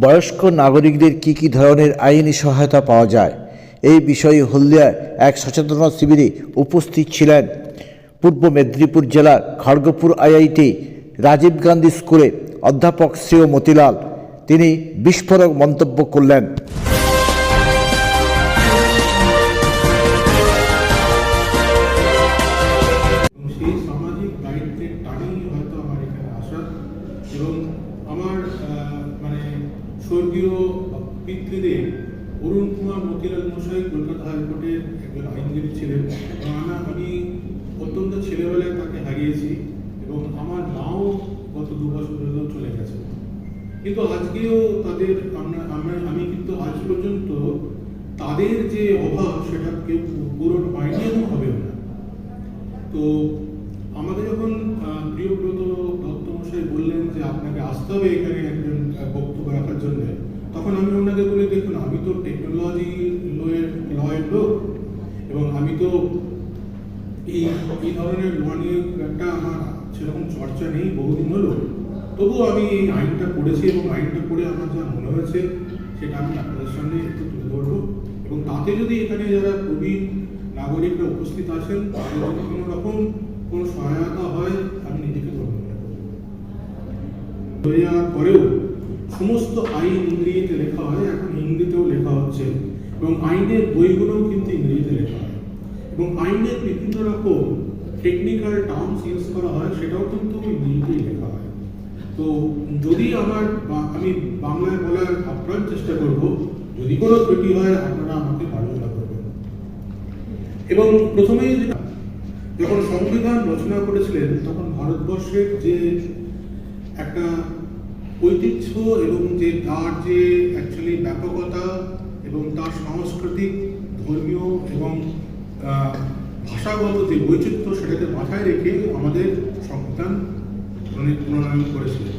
বয়স্ক নাগরিকদের কি কি ধরনের আইনি সহায়তা পাওয়া যায়? এই বিষয়ে হলদিয়ায় এক সচেতনতা শিবিরে উপস্থিত ছিলেন পূর্ব মেদিনীপুর জেলার খড়গপুর আইআইটি রাজীব গান্ধী স্কুলে অধ্যাপক শ্রেয় মতিলাল। তিনি বিস্ফোরক মন্তব্য করলেন। পিতৃদেব অরুণ কুমার মতিলাল মশাই কলকাতা হাইকোর্টের একজন আইনজীবী ছিলেন এবং আমি অত্যন্ত ছেলেবেলায় তাকে হারিয়েছি এবং আমার মাও গত দু বছর চলে গেছে। কিন্তু আজকেও তাদের আমি কিন্তু আজ পর্যন্ত তাদের যে অভাব সেটা কেউ পূরণ হয়নি এবং হবেও না। তো আমাদের যখন প্রিয়ব্রত দত্ত মশাই বললেন যে আপনাকে আসতে হবে এখানে একজন বক্তব্য রাখার জন্য, তখন আমি ওনাকে বলে দেখুন আমি তো টেকনোলজি লয়ের লয়ের লোক এবং আমি তো এই এই ধরনের ল একটা আমার সেরকম চর্চা নেই, বহুদিন হলো। তবুও আমি এই আইনটা পড়েছি এবং আইনটা পড়ে আমার যা মনে হয়েছে, সেটা আমি আপনাদের সামনে একটু তুলে ধরবো। এবং তাতে যদি এখানে যারা প্রবীণ নাগরিকরা উপস্থিত আছেন, তাদের যদি কোনো রকম কোনো সহায়তা হয়, আমি নিজেকে করব হয়ে যাওয়ার পরেও সমস্ত আইন ইংরেজিতে লেখা হয়, এখন হিন্দিতেও লেখা হচ্ছে। এবং আইনের বইগুলোও কিন্তু ইংরেজিতে লেখা হয়। এবং আইনের বিভিন্ন রকম টেকনিক্যাল টার্মস ইউজ করা হয়, সেটাও কিন্তু ইংরেজিতেই লেখা হয়। তো যদি আমার আমি বাংলায় বলার আপ্রাণ চেষ্টা করব, যদি কোনো ত্রুটি হয়, আপনারা আমাকে মার্জনা করবেন এবং প্রথমেই যখন সংবিধান রচনা করেছিলেন, তখন ভারতবর্ষের যে একটা ঐতিহ্য এবং যে তার যে অ্যাকচুয়ালি ব্যাপকতা এবং তার সাংস্কৃতিক ধর্মীয় এবং ভাষাগত যে বৈচিত্র্য সেটাকে মাথায় রেখে আমাদের সংবিধান প্রণী- প্রণয়ন করেছিলেন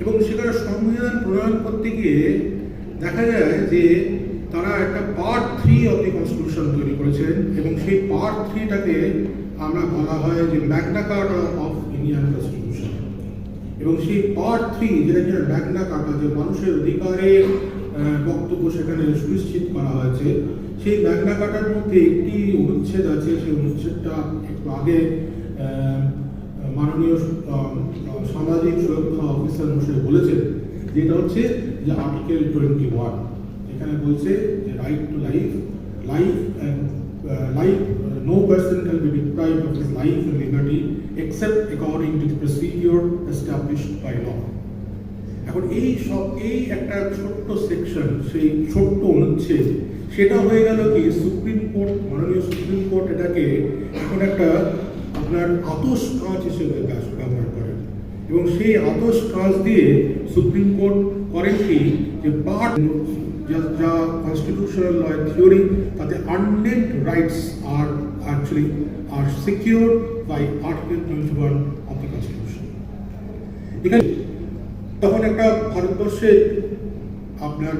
এবং সেখানে সংবিধান প্রণয়ন করতে গিয়ে দেখা যায় যে তারা একটা part three of the constitution তৈরি করেছেন এবং সেই পার্ট থ্রিটাকে আমরা বলা হয় যে Magna Carta of Indian constitution এবং সেই পার্ট থ্রি যেটা কিনা ম্যাগনা কার্টা যে মানুষের অধিকারের বক্তব্য সেখানে সুনিশ্চিত করা হয়েছে সেই ম্যাগনা কার্টার মধ্যে একটি অনুচ্ছেদ আছে, সেই অনুচ্ছেদটা একটু আগে মাননীয় সামাজিক সুরক্ষা অফিসার মশাই বলেছেন, যেটা হচ্ছে যে আর্টিকেল টোয়েন্টি ওয়ান এখানে বলছে যে right to life life life no person can be deprived of his life and liberty except according to the procedure established by law এখন এই সব, এই একটা ছোট্ট সেকশন সেই ছোট্ট অনুচ্ছেদ সেটা হয়ে গেল কি, সুপ্রিম কোর্ট, মাননীয় সুপ্রিম কোর্ট এটাকে এখন একটা আপনার আতস কাঁচ হিসেবে ব্যস- ব্যবহার করেন। এবং সেই আতস কাঁচ দিয়ে সুপ্রিম কোর্ট করেন কি, যে পার্ট যা কনস্টিটিউশনাল ল থিওরি তাতে unnamed rights are actually are secure by article twenty one of the constitution এখানে তখন একটা ভারতবর্ষে আপনার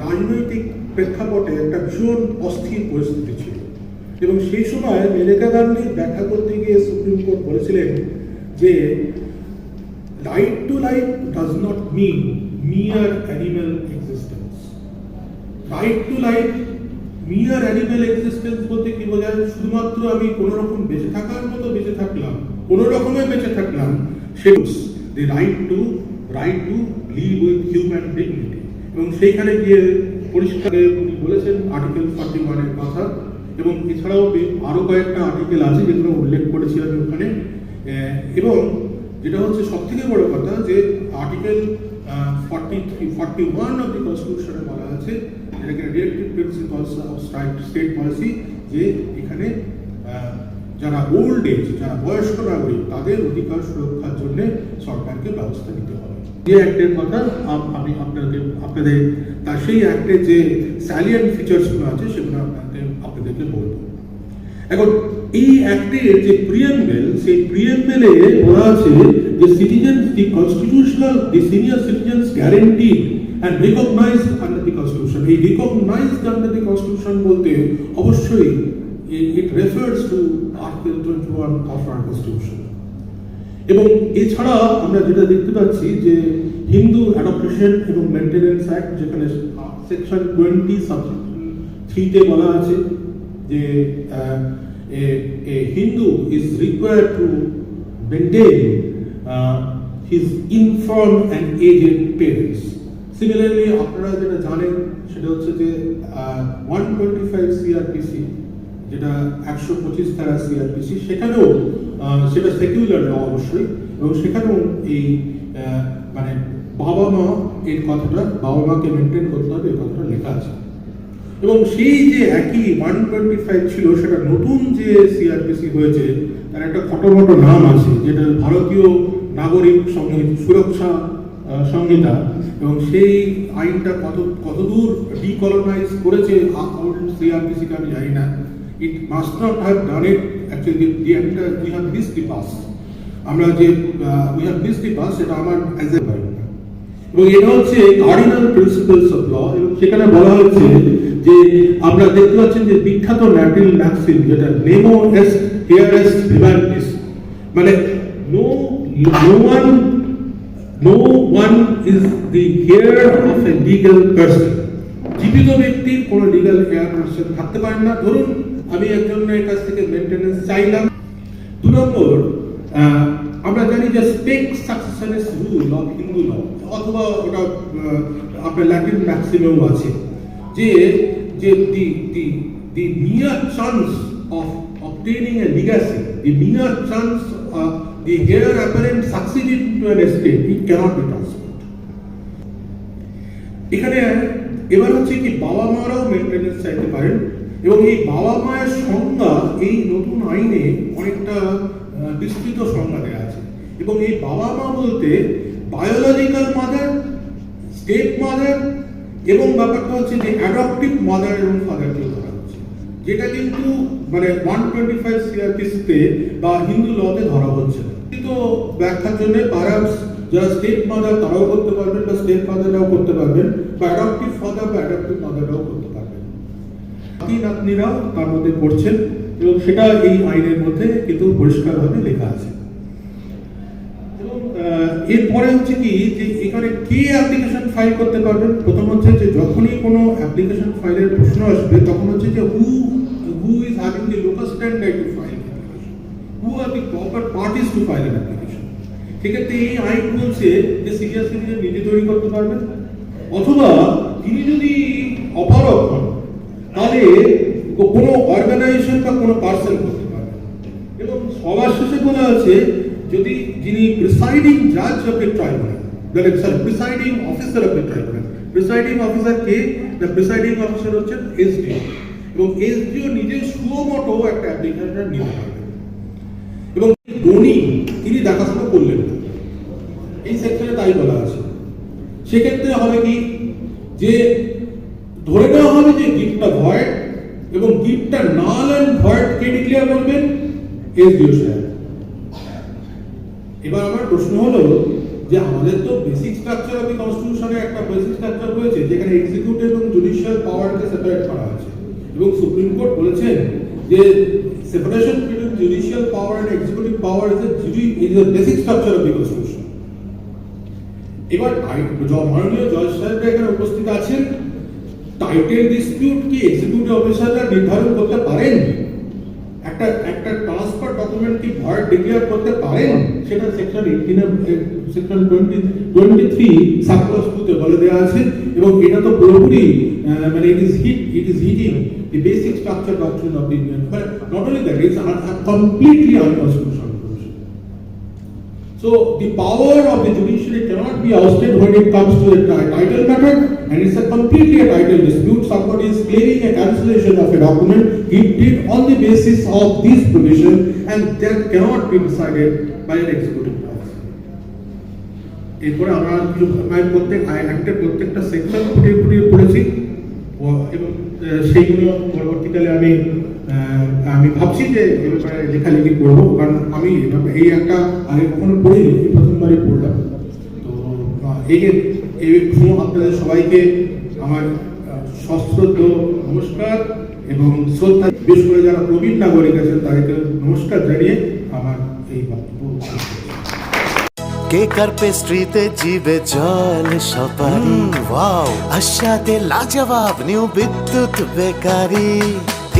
রাজনৈতিক প্রেক্ষাপটে একটা ভীষণ অস্থির পরিস্থিতি ছিল। এবং সেই সময় মেলেকা গান্ধী ব্যাখ্যা করতে গিয়ে সুপ্রিম কোর্ট বলেছিলেন যে right to life does not mean mere animal existence right to life mere animal existence বলতে কি বোঝায়? শুধুমাত্র আমি কোনো রকম বেঁচে থাকার মতো বেঁচে থাকলাম কোনো রকমে বেঁচে থাকলাম sets the right to right to live with human dignity এবং সেইখানে গিয়ে পরিষ্কার উনি বলেছেন আর্টিকেল ফর্টি ওয়ানের কথা এবং এছাড়াও আরও কয়েকটা আর্টিকেল আছে যেগুলো উল্লেখ করেছি ওখানে। এবং যেটা হচ্ছে সব থেকে বড় কথা যে article forty three forty one of the কনস্টিটিউশনে বলা আছে, যেটাকে directive principles of state policy যে এখানে যারা ওল্ড এজ যারা বয়স্ক নাগরিক, তাদের অধিকার সুরক্ষার জন্য সরকারকে ব্যবস্থা নিতে হবে। যে অ্যাক্টের কথা আমি আপনাদের আপনাদের তার সেই অ্যাক্টের যে স্যালিয়ান ফিচার্সগুলো আছে, সেগুলো আপনাদের আপনাদেরকে বলব এখন, এই অ্যাক্টের যে প্রিয়েম্বেল সেই প্রিয়েম্বেলে বলা আছে যে citizen the constitutional the senior citizens guarantee and recognise under the constitution এই রিকগনাইজ আন্ডার দি কনস্টিটিউশন বলতে অবশ্যই it refer 2021 of a constitution এবং এছাড়া আমরা যেটা দেখতে পাচ্ছি যে হিন্দু অ্যাডপ্টেশন এবং মেনটেন্যান্স অ্যাক্ট যেখানে সেকশন টোয়েন্টি সাবজেক্ট থ্রিতে বলা আছে যে Hindu is required to maintain his infirm and aged parents similarly আপনারা যেটা জানেন সেটা হচ্ছে যে ওয়ান টোয়েন্টি ফাইভ সিআরপিসি যেটা একশো পঁচিশ ধারা সিআরপিসি সেখানেও সেটা সেকুলার ল অবশ্যই, এবং সেখানেও এই মানে বাবা মা এর কথাটা, বাবা মাকে মেনটেন করতে হবে, এই কথাটা লেখা আছে। এবং সেই যে একই ওয়ান টোয়েন্টি ফাইভ ছিল, সেটা নতুন যে সিআরপিসি হয়েছে, তার একটা খটোমটো নাম আছে, যেটা ভারতীয় নাগরিক সংহিতা, সুরক্ষা সংহিতা, এবং সেই আইনটা কত, কতদূর ডিকলোনাইজ করেছে সিআরপিসিকে আমি জানি না। It must not have done it actually the we have miss the pass আমরা যে we have miss the pass সেটা আমার অ্যাজ এ এবং এটা হচ্ছে কার্ডিনাল প্রিন্সিপালস অফ ল এবং সেখানে বলা হচ্ছে যে, আমরা দেখতে পাচ্ছেন যে বিখ্যাত ন্যাটিল ম্যাক্সিম যেটা নেমো এস্ট হিয়ার এস্ট ভিভান্টিস মানে no no one no one is the heir of a legal person জীবিত ব্যক্তির কোনো লিগ্যাল হেয়ার পার্সন থাকতে পারেন না। ধরুন আমি একজনের কাছ থেকে মেনটেন্যান্স চাইলাম দু নম্বর আমরা জানি যে স্পেক সাকসেশনের রুল অফ হিন্দু ল অথবা ওটা আপনার ল্যাটিন ম্যাক্সিমেও আছে যে যে the the the near chance of obtaining a legacy, the mere chance uh, the heir apparent succeeded to an estate, it cannot be transferred. এখানে এবার হচ্ছে কি বাবা মারাও মেনটেন্যান্স চাইতে পারেন এবং এই বাবা মায়ের সংজ্ঞা এই নতুন আইনে অনেকটা বিস্তৃত সংজ্ঞা দেওয়া আছে। এবং এই বাবা মা বলতে বায়োলজিক্যাল মাদার স্টেপ মাদার এবং ব্যাপারটা হচ্ছে যে অ্যাডপটিভ মাদার এবং ফাদারকে ধরা হচ্ছে। যেটা কিন্তু মানে ওয়ান টোয়েন্টি ফাইভ সিআরপিসিতে বা হিন্দু লতে ধরা হচ্ছে না। কিন্তু ব্যাখ্যার জন্য পারাপস যারা স্টেপ মাদার তারাও করতে পারবেন বা স্টেপ ফাদাররাও করতে পারবেন বা অ্যাডপটিভ ফাদার বা অ্যাডপটিভ মাদাররাও করতে নাতি নাতনিরাও তার মধ্যে পড়ছেন এবং সেটা এই আইনের মধ্যে কিন্তু পরিষ্কারভাবে লেখা আছে। এবং এরপরে হচ্ছে কি যে এখানে কে অ্যাপ্লিকেশন ফাইল করতে পারবেন প্রথম হচ্ছে যে যখনই কোনো অ্যাপ্লিকেশন ফাইলের প্রশ্ন আসবে, তখন হচ্ছে যে who who is having the local standard to file who are the proper parties to file an application সেক্ষেত্রে এই আইন বলছে যে সিনিয়র সিটিজেন নিজে তৈরি করতে পারবেন। অথবা তিনি যদি অপারক হন তাহলে কোনো অর্গানাইজেশন বা কোনো পার্সন করতে পারবে এবং সবার শেষে বলা আছে, যদি যিনি প্রিসাইডিং জাজ of tribunal sorry presiding officer of tribunal presiding officer K? The presiding officer হচ্ছেন এসডিও এবং এসডিও নিজে সুমটো একটা অ্যাপ্লিকেশন নিতে পারবেন। এবং ধনী, তিনি দেখাশোনা করলেন এই সেকশনে তাই বলা আছে। সেক্ষেত্রে হবে কি, যে ধরে নেওয়া হবে যে গিফটটা ভয়েড এবং গিফটটা নাল অ্যান্ড ভয়েড কে ডিক্লেয়ার করবেন? এসডিও সাহেব। এবার আমার প্রশ্ন হলো যে আমাদের তো বেসিক স্ট্রাকচার অফ দি কনস্টিটিউশনে একটা বেসিক স্ট্রাকচার রয়েছে যেখানে এক্সিকিউটিভ এবং জুডিশিয়াল পাওয়ারকে সেপারেট করা আছে এবং সুপ্রিম কোর্ট বলেছেন যে separation between judicial power and executive power is a is a basic structure of the constitution এবার মাননীয় জজ সাহেবরা এখানে উপস্থিত আছেন। টাইটেল ডিসপিউট কি? এক্সিকিউটিভ অফিসাররা নির্ধারণ করতে পারেন? একটা একটা ট্রান্সফার ডকুমেন্ট কি ভয়েড ডিক্লেয়ার করতে পারেন? সেটা section eighteen section twenty twenty three subclause টুতে বলে দেওয়া আছে। এবং এটা তো পুরোপুরি মানে it is hit it is hitting the basic structure doctrine of Indian not only that it's completely unconstitutional So the power of the judiciary cannot be ousted when it comes to ti- title matter and it's a completely a title dispute. Somebody is claiming a cancellation of a document gifted on the basis of this provision and that cannot be decided by an executive branch. এরপরে আমরা কিছু প্রত্যেক অ্যাক্টের প্রত্যেকটা section ফুটিয়ে ফুটিয়ে পড়েছি এবং সেইগুলো পরবর্তীকালে আমি আমি ভাবছি যে এ ব্যাপারে লেখালেখি করব কারণ আমি এই একটা আগে কখনো পড়িনি এই প্রথমবারই পড়লাম। তো এই এই সময় আপনাদের সবাইকে আমার সশ্রদ্ধ নমস্কার এবং শ্রদ্ধা। বিশেষ করে যারা প্রবীণ নাগরিক আছেন তাদেরকে নমস্কার জানিয়ে আমার এই বক্তব্য শেষ করছি। কেক পেস্ট্রিতে জিবে জল সপারি। ওয়াও আশাতে লাজবাব নিউ বিদ্যুৎ বেকারি।